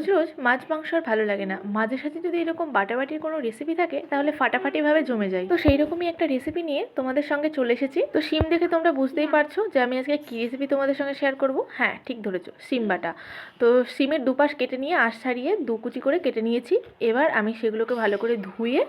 রোজ রোজ মাছ মাংস আর ভালো লাগে না। মাঝে সাথে যদি এরকম বাটাবাটির কোনো রেসিপি থাকে তাহলে ফাটাফাটিভাবে জমে যায়। তো সেই রকমই একটা রেসিপি নিয়ে তোমাদের সঙ্গে চলে এসেছি। তো সিম দেখে তোমরা বুঝতেই পারছ যে আমি আজকে কী রেসিপি তোমাদের সঙ্গে শেয়ার করব। হ্যাঁ ঠিক ধরেছো সিম বাটা। তো সিমের দুপাশ কেটে নিয়ে আঁশ ছাড়িয়ে দু কুচি করে কেটে নিয়েছি। এবার আমি সেগুলোকে ভালো করে ধুয়ে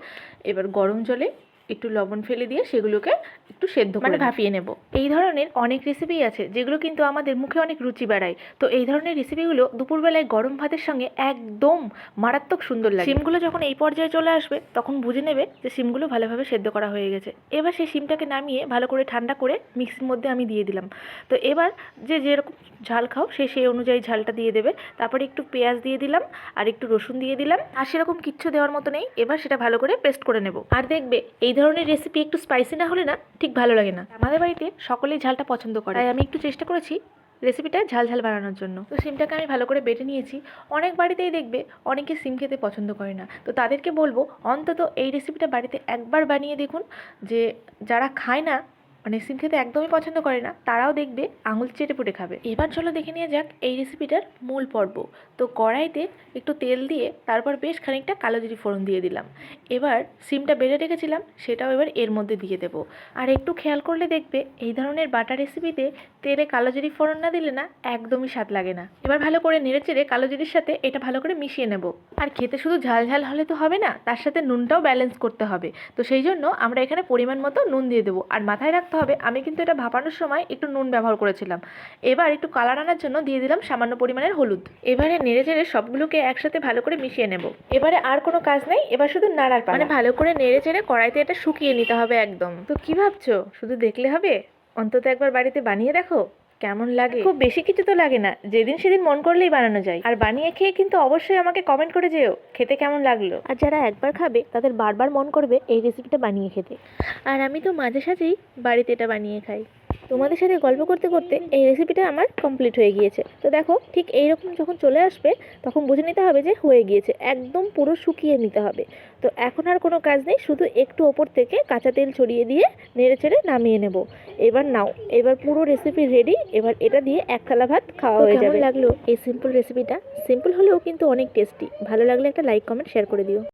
এবার গরম জলে একটু লবণ ফেলে দিয়ে সেগুলোকে একটু সেদ্ধ মানে ভাপিয়ে নেব। এই ধরনের অনেক রেসিপি আছে যেগুলো কিন্তু আমাদের মুখে অনেক রুচি বাড়ায়। তো এই ধরনের রেসিপিগুলো দুপুরবেলায় গরম ভাতের সঙ্গে একদম মারাত্মক সুন্দর লাগে। সিমগুলো যখন এই পর্যায়ে চলে আসবে তখন বুঝে নেবে যে সিমগুলো ভালোভাবে সেদ্ধ করা হয়ে গেছে। এবার সেই সিমটাকে নামিয়ে ভালো করে ঠান্ডা করে মিক্সির মধ্যে আমি দিয়ে দিলাম। তো এবার যে যেরকম ঝাল খাও, সে সেই অনুযায়ী ঝালটা দিয়ে দেবে। তারপরে একটু পেঁয়াজ দিয়ে দিলাম, আর একটু রসুন দিয়ে দিলাম। আর সেরকম কিচ্ছু দেওয়ার মতো নেই, এবার সেটা ভালো করে পেস্ট করে নেব। আর দেখবে, এই ধরনের রেসিপি একটু স্পাইসি না হলে না, ঠিক ভালো লাগে না। আমাদের বাড়িতে সকলেই ঝালটা পছন্দ করে। তাই আমি একটু চেষ্টা করেছি রেসিপিটা ঝাল ঝাল বানানোর জন্য। তো সিমটাকে আমি ভালো করে বেটে নিয়েছি। অনেক বাড়িতেই দেখবে, অনেকে সিম খেতে পছন্দ করে না। তো তাদেরকে বলব, অন্তত এই রেসিপিটা বাড়িতে একবার বানিয়ে দেখুন, যে যারা খায় না মানে সিম খেতে একদমই পছন্দ করে না, তারাও দেখবে আঙুল চেটে পুটে খাবে। এবার চলো দেখে নিয়ে যাক এই রেসিপিটার মূল পর্ব। তো কড়াইতে একটু তেল দিয়ে তারপর বেশ খানিকটা কালো জিরি ফোড়ন দিয়ে দিলাম। এবার সিমটা বেড়ে রেখেছিলাম, সেটাও এবার এর মধ্যে দিয়ে দেবো। আর একটু খেয়াল করলে দেখবে এই ধরনের বাটা রেসিপিতে তেলে কালো জিরি ফোড়ন না দিলে না একদমই স্বাদ লাগে না। এবার ভালো করে নেড়ে চেড়ে কালো জিরির সাথে এটা ভালো করে মিশিয়ে নেব। আর খেতে শুধু ঝাল ঝাল হলে তো হবে না, তার সাথে নুনটাও ব্যালেন্স করতে হবে। তো সেই জন্য আমরা এখানে পরিমাণ মতো নুন দিয়ে দেবো। আর মাথায় রাখতে হবে। আমি কিন্তু এটা ভাপানোর সময় একটু নুন ব্যবহার করেছিলাম। এবার একটু কালার আনার জন্য দিয়ে দিলাম সামান্য পরিমাণের হলুদ। এবারে নেড়ে চেড়ে সবগুলোকে একসাথে ভালো করে মিশিয়ে নেব। এবারে আর কোনো কাজ নেই এবার শুধু নাড়ার। মানে ভালো করে নেড়ে চেড়ে কড়াইতে এটা শুকিয়ে নিতে হবে একদম। তো কি ভাবছ? শুধু দেখলে হবে? অন্তত একবার বাড়িতে বানিয়ে দেখো। কেমন লাগে? খুব বেশি কিছু তো লাগে না। যেদিন সেদিন মন করলেই বানানো যায়। আর বানিয়ে খেয়ে কিন্তু অবশ্যই আমাকে কমেন্ট করে যেও খেতে কেমন লাগল? আর যারা একবার খাবে তাদের বারবার মন করবে এই রেসিপিটা বানিয়ে খেতে। আর আমি তো মাঝে সাঝেই বাড়িতে এটা বানিয়ে খাই। তোমাদের সাথে গল্প করতে করতে এই রেসিপিটা আমার কমপ্লিট হয়ে গিয়েছে। তো দেখো ঠিক এইরকম যখন চলে আসবে তখন বুঝে নিতে হবে যে হয়ে গিয়েছে। একদম পুরো শুকিয়ে নিতে হবে। তো এখন আর কোনো কাজ নেই শুধু একটু ওপর থেকে কাঁচা তেল ছড়িয়ে দিয়ে নেড়ে চেড়ে নামিয়ে নেব। এবার নাও এবার পুরো রেসিপি রেডি এবার এটা দিয়ে এক থালা ভাত খাওয়া হয়ে যাবে। লাগল? এই সিম্পল রেসিপিটা সিম্পল হলেও কিন্তু অনেক টেস্টি ভালো লাগলে একটা লাইক কমেন্ট শেয়ার করে দিও।